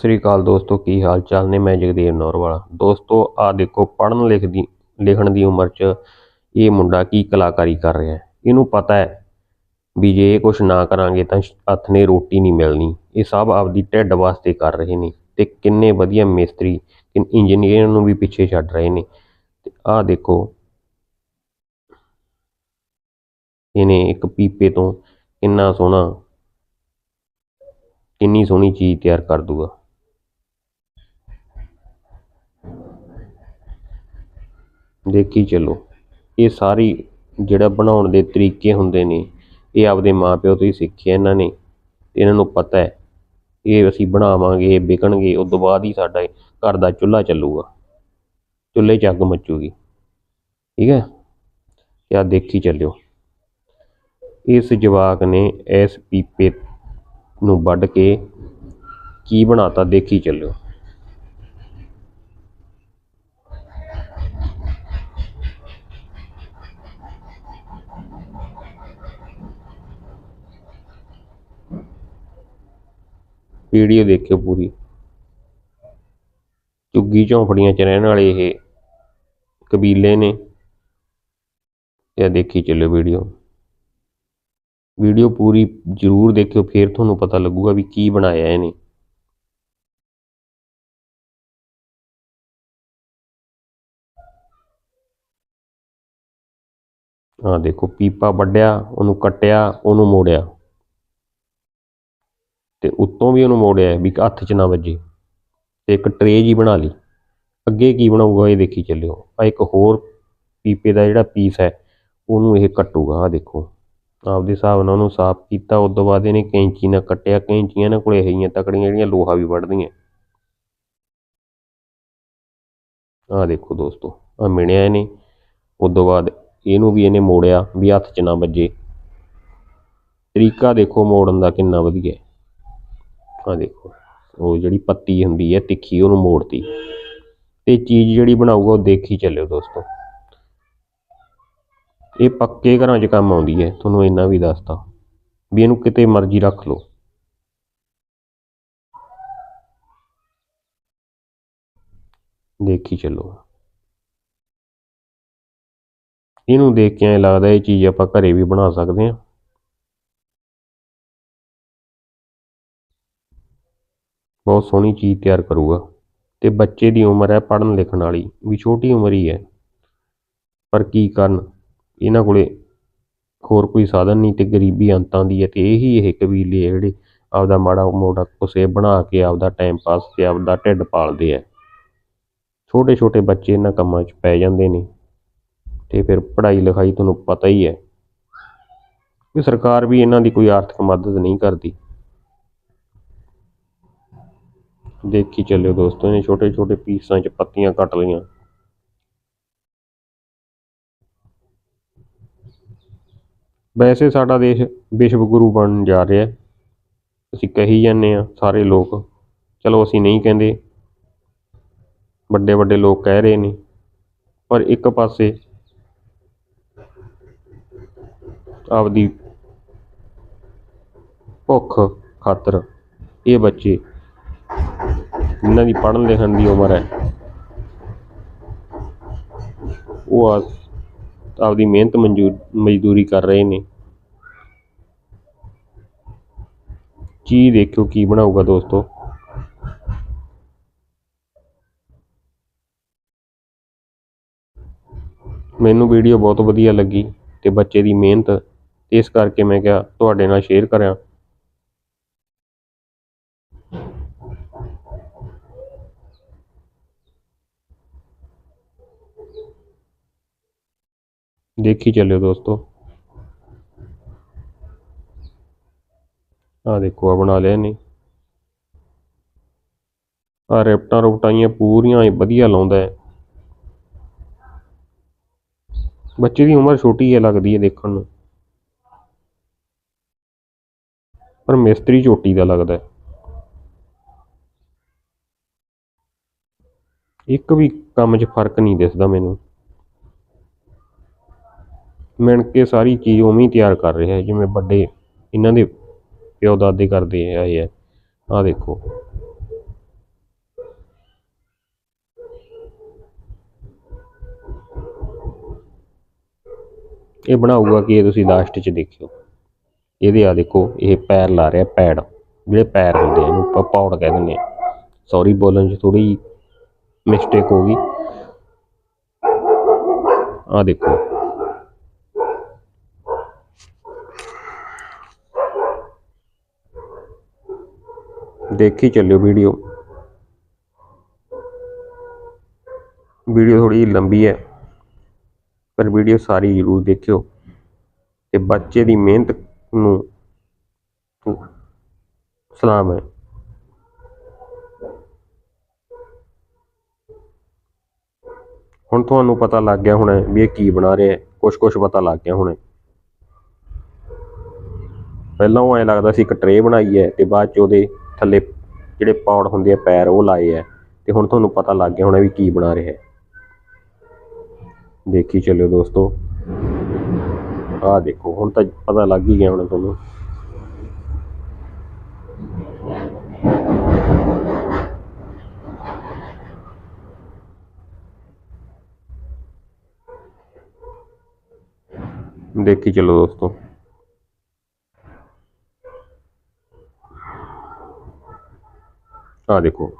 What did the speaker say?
ਸ੍ਰੀ ਅਕਾਲ ਦੋਸਤੋ, ਕੀ ਹਾਲ ਚਾਲ ਨੇ? ਮੈਂ ਜਗਦੇਵ ਨੌਰਵਾਲਾ ਦੋਸਤੋ, ਆ ਦੇਖੋ, ਪੜ੍ਹਨ ਲਿਖ ਦੀ ਲਿਖਣ ਦੀ ਉਮਰ 'ਚ ਇਹ ਮੁੰਡਾ ਕੀ ਕਲਾਕਾਰੀ ਕਰ ਰਿਹਾ ਹੈ? ਇਹਨੂੰ ਪਤਾ ਹੈ ਵੀ ਜੇ ਇਹ ਕੁਛ ਨਾ ਕਰਾਂਗੇ ਤਾਂ ਹੱਥ ਨੇ ਰੋਟੀ ਨਹੀਂ ਮਿਲਣੀ। ਇਹ ਸਭ ਆਪਦੀ ਢਿੱਡ ਵਾਸਤੇ ਕਰ ਰਹੇ ਨੇ ਤੇ ਕਿੰਨੇ ਵਧੀਆ ਮਿਸਤਰੀ ਇੰਜੀਨੀਅਰ ਨੂੰ ਵੀ ਪਿੱਛੇ ਛੱਡ ਰਹੇ ਨੇ। ਤੇ ਆਹ ਦੇਖੋ, ਇਹਨੇ ਇੱਕ ਪੀਪੇ ਤੋਂ ਕਿੰਨਾ ਸੋਹਣਾ, ਕਿੰਨੀ ਸੋਹਣੀ ਚੀਜ਼ ਤਿਆਰ ਕਰ ਦੂਗਾ। ਦੇਖੀ ਚੱਲੋ। ਇਹ ਸਾਰੀ ਜਿਹੜਾ ਬਣਾਉਣ ਦੇ ਤਰੀਕੇ ਹੁੰਦੇ ਨੇ, ਇਹ ਆਪਦੇ ਮਾਪਿਓ ਤੋਂ ਹੀ ਸਿੱਖਿਆ ਇਹਨਾਂ ਨੇ। ਇਹਨਾਂ ਨੂੰ ਪਤਾ ਹੈ, ਇਹ ਅਸੀਂ ਬਣਾਵਾਂਗੇ, ਇਹ ਵਿਕਣਗੇ, ਉਸ ਤੋਂ ਬਾਅਦ ਹੀ ਸਾਡਾ ਘਰ ਦਾ ਚੁੱਲ੍ਹਾ ਚੱਲੂਗਾ। ਚੁੱਲ੍ਹੇ 'ਚ ਅੱਗ ਮੱਚੂਗੀ। ਠੀਕ ਹੈ? ਤੇ ਆਹ ਦੇਖੀ ਚੱਲਿਓ। ਇਸ ਜਵਾਕ ਨੇ ਇਸ ਪੀਪੇ ਨੂੰ ਵੱਢ ਕੇ ਕੀ ਬਣਾਤਾ? ਦੇਖੀ ਚੱਲਿਓ। ਵੀਡੀਓ ਦੇਖਿਓ ਪੂਰੀ। ਝੁੱਗੀ ਝੌਂਪੜੀਆਂ 'ਚ ਰਹਿਣ ਵਾਲੇ ਇਹ ਕਬੀਲੇ ਨੇ। ਇਹ ਦੇਖੀ ਚੱਲਿਓ ਵੀਡੀਓ। ਵੀਡੀਓ ਪੂਰੀ ਜ਼ਰੂਰ ਦੇਖਿਓ, ਫਿਰ ਤੁਹਾਨੂੰ ਪਤਾ ਲੱਗੂਗਾ ਵੀ ਕੀ ਬਣਾਇਆ ਇਹਨੇ। ਆਹ ਦੇਖੋ, ਪੀਪਾ ਵੱਢਿਆ, ਉਹਨੂੰ ਕੱਟਿਆ, ਉਹਨੂੰ ਮੋੜਿਆ। ਤੇ ਉੱਤੋਂ ਵੀ ਉਹਨੂੰ ਮੋੜਿਆ ਵੀ ਹੱਥ 'ਚ ਨਾ ਵੱਜੇ ਤੇ ਇੱਕ ਟਰੇ ਜੀ ਬਣਾ ਲਈ। ਅੱਗੇ ਕੀ ਬਣਾਊਗਾ ਇਹ ਦੇਖੀ ਚੱਲਿਓ। ਆ ਇੱਕ ਹੋਰ ਪੀਪੇ ਦਾ ਜਿਹੜਾ ਪੀਸ ਹੈ, ਉਹਨੂੰ ਇਹ ਕੱਟੂਗਾ। ਆ ਦੇਖੋ। ਆਪਦੇ ਹਿਸਾਬ ਨਾਲ ਉਹਨੂੰ ਸਾਫ਼ ਕੀਤਾ, ਉਸ ਤੋਂ ਬਾਅਦ ਇਹਨੇ ਕੈਂਚੀ ਨਾਲ ਕੱਟਿਆ। ਕੈਂਚੀਆਂ ਇਹਨਾਂ ਕੋਲੇ ਹੈਗੀਆਂ ਤਕੜੀਆਂ ਜਿਹੜੀਆਂ ਲੋਹਾ ਵੀ ਵੱਢਦੀਆਂ। ਆ ਦੇਖੋ ਦੋਸਤੋ ਆ ਮਿਣਿਆ ਇਹਨੇ। ਉਸ ਤੋਂ ਬਾਅਦ ਇਹਨੂੰ ਵੀ ਇਹਨੇ ਮੋੜਿਆ ਵੀ ਹੱਥ 'ਚ ਨਾ ਵੱਜੇ। ਤਰੀਕਾ ਦੇਖੋ ਮੋੜਨ ਦਾ ਕਿੰਨਾ ਵਧੀਆ ਆ ਦੇਖੋ, ਉਹ ਜਿਹੜੀ ਪੱਤੀ ਹੁੰਦੀ ਹੈ, ਤਿੱਖੀ ਉਹਨੂੰ ਮੋੜਤੀ। ਤੇ ਚੀਜ਼ ਜਿਹੜੀ ਬਣਾਊਗਾ, ਉਹ ਦੇਖੀ ਚੱਲਿਓ ਦੋਸਤੋ। ਇਹ ਪੱਕੇ ਘਰਾਂ 'ਚ ਕੰਮ ਆਉਂਦੀ ਹੈ, ਤੁਹਾਨੂੰ ਇੰਨਾ ਵੀ ਦੱਸਤਾ। ਵੀ ਇਹਨੂੰ ਕਿਤੇ ਮਰਜ਼ੀ ਰੱਖ ਲਓ। ਦੇਖੀ ਚੱਲੋ। ਇਹਨੂੰ ਦੇਖ ਕੇ ਐਂ ਲੱਗਦਾ, ਇਹ ਚੀਜ਼ ਆਪਾਂ ਘਰੇ ਵੀ ਬਣਾ ਸਕਦੇ ਹਾਂ। ਬਹੁਤ ਸੋਹਣੀ ਚੀਜ਼ ਤਿਆਰ ਕਰੂਗਾ। ਤੇ ਬੱਚੇ ਦੀ ਉਮਰ ਹੈ ਪੜ੍ਹਨ ਲਿਖਣ ਵਾਲੀ, ਵੀ ਛੋਟੀ ਉਮਰ ਹੀ ਹੈ। ਪਰ ਕੀ ਕਰਨ? ਇਹਨਾਂ ਕੋਲੇ ਹੋਰ ਕੋਈ ਸਾਧਨ ਨਹੀਂ ਤੇ ਗਰੀਬੀ ਅੰਤਾਂ ਦੀ ਹੈ ਤੇ ਇਹੀ ਇਹ ਕਬੀਲੇ ਆ ਜਿਹੜੇ ਆਪਦਾ ਮਾੜਾ ਮੋਟਾ ਕੁਛ ਬਣਾ ਕੇ ਆਪਦਾ ਟਾਈਮ ਪਾਸ ਤੇ ਆਪਦਾ ਢਿੱਡ ਪਾਲਦੇ ਆ ਛੋਟੇ ਛੋਟੇ ਬੱਚੇ ਇਹਨਾਂ ਕੰਮਾਂ 'ਚ ਪੈ ਜਾਂਦੇ ਨੇ। ਤੇ ਫਿਰ ਪੜ੍ਹਾਈ ਲਿਖਾਈ ਤੁਹਾਨੂੰ ਪਤਾ ਹੀ ਹੈ ਕਿ ਸਰਕਾਰ ਵੀ ਇਹਨਾਂ ਦੀ ਕੋਈ ਆਰਥਿਕ ਮਦਦ ਨਹੀਂ ਕਰਦੀ। ਦੇਖੀ ਚੱਲਿਓ ਦੋਸਤੋ, ਇਹਨੇ ਛੋਟੇ ਛੋਟੇ ਪੀਸਾਂ 'ਚ ਪੱਤੀਆਂ ਕੱਟ ਲਈਆਂ। ਵੈਸੇ ਸਾਡਾ ਦੇਸ਼ ਵਿਸ਼ਵ ਗੁਰੂ ਬਣਨ ਜਾ ਰਿਹਾ ਹੈ। ਅਸੀਂ ਕਹੀ ਜਾਂਦੇ ਆ ਸਾਰੇ ਲੋਕ, ਚਲੋ ਅਸੀਂ ਨਹੀਂ ਕਹਿੰਦੇ ਵੱਡੇ ਵੱਡੇ ਲੋਕ ਕਹਿ ਰਹੇ ਨੇ, ਪਰ ਇੱਕ ਪਾਸੇ ਆਪਦੀ ਭੁੱਖ ਖਾਤਰ ਇਹ ਬੱਚੇ ਜਿਨ੍ਹਾਂ ਦੀ ਪੜ੍ਹਨ ਲਿਖਣ ਦੀ ਉਮਰ ਹੈ, ਉਹ ਆਪਦੀ ਮਿਹਨਤ ਮਨਜ਼ੂਰ ਮਜ਼ਦੂਰੀ ਕਰ ਰਹੇ ਨੇ। ਚੀਜ਼ ਦੇਖਿਓ ਕੀ ਬਣਾਊਗਾ ਦੋਸਤੋ। ਮੈਨੂੰ ਵੀਡੀਓ ਬਹੁਤ ਵਧੀਆ ਲੱਗੀ ਤੇ ਬੱਚੇ ਦੀ ਮਿਹਨਤ ਇਸ ਕਰਕੇ ਮੈਂ ਕਿਹਾ ਤੁਹਾਡੇ ਨਾਲ ਸ਼ੇਅਰ ਕਰਾਂ। ਦੇਖੀ ਚੱਲਿਓ ਦੋਸਤੋ। ਆ ਦੇਖੋ ਆ ਬਣਾ ਲਿਆ ਨਹੀਂ ਆ ਰੇਪਟਾਂ ਰੁਪਟਾਈਆਂ ਪੂਰੀਆਂ ਹੀ ਵਧੀਆ ਲਾਉਂਦਾ ਹੈ। ਬੱਚੇ ਦੀ ਉਮਰ ਛੋਟੀ ਹੈ ਲੱਗਦੀ ਹੈ ਦੇਖਣ ਨੂੰ। ਪਰ ਮਿਸਤਰੀ ਝੋਟੀ ਦਾ ਲੱਗਦਾ ਹੈ। ਇੱਕ ਵੀ ਕੰਮ 'ਚ ਫ਼ਰਕ ਨਹੀਂ ਦਿਸਦਾ ਮੈਨੂੰ। ਮਿਣ ਕੇ ਸਾਰੀ ਚੀਜ਼ ਉਵੇਂ ਹੀ ਤਿਆਰ ਕਰ ਰਿਹਾ ਜਿਵੇਂ ਵੱਡੇ ਇਹਨਾਂ ਦੇ ਪਿਓ ਦਾਦੇ ਕਰਦੇ ਆਏ ਆ ਆ ਦੇਖੋ। ਇਹ ਬਣਾਊਗਾ ਕਿ ਇਹ ਤੁਸੀਂ ਲਾਸਟ 'ਚ ਦੇਖਿਓ। ਇਹਦੇ ਆ ਦੇਖੋ, ਇਹ ਪੈਰ ਲਾ ਰਿਹਾ, ਪੈੜ। ਜਿਹੜੇ ਪੈਰ ਹੁੰਦੇ ਆ, ਇਹਨੂੰ ਆਪਾਂ ਪੌੜ ਕਹਿ ਦਿੰਦੇ ਆ। ਸੌਰੀ ਬੋਲਣ 'ਚ ਥੋੜੀ ਮਿਸਟੇਕ ਹੋ ਗਈ। ਆ ਦੇਖੋ। ਦੇਖੀ ਚੱਲਿਓ ਵੀਡੀਓ। ਵੀਡੀਓ ਥੋੜੀ ਲੰਬੀ ਹੈ, ਪਰ ਵੀਡੀਓ ਸਾਰੀ ਜ਼ਰੂਰ ਦੇਖਿਓ। ਤੇ ਬੱਚੇ ਦੀ ਮਿਹਨਤ ਨੂੰ ਸਲਾਮ ਹੈ। ਹੁਣ ਤੁਹਾਨੂੰ ਪਤਾ ਲੱਗ ਗਿਆ ਹੋਣਾ ਵੀ ਇਹ ਕੀ ਬਣਾ ਰਿਹਾ ਹੈ। ਕੁਛ ਕੁਛ ਪਤਾ ਲੱਗ ਗਿਆ ਹੋਣਾ। ਪਹਿਲਾਂ ਉਹ ਐਂ ਲੱਗਦਾ ਸੀ ਇੱਕ ਟਰੇ ਬਣਾਈ ਹੈ ਤੇ ਬਾਅਦ ਚ ਉਹਦੇ ਥੱਲੇ ਜਿਹੜੇ ਪੌੜ ਹੁੰਦੇ ਆ, ਪੈਰ ਉਹ ਲਾਏ ਆ ਤੇ ਹੁਣ ਤੁਹਾਨੂੰ ਪਤਾ ਲੱਗ ਗਿਆ ਹੋਣਾ ਵੀ ਕੀ ਬਣਾ ਰਿਹਾ ਹੈ। ਦੇਖੀ ਚੱਲਿਓ ਦੋਸਤੋ। ਆਹ ਦੇਖੋ, ਹੁਣ ਤਾਂ ਪਤਾ ਲੱਗ ਹੀ ਗਿਆ ਹੁਣ ਤੁਹਾਨੂੰ। ਦੇਖੀ ਚਲੋ ਦੋਸਤੋ। ਆਹ ਦੇਖੋ।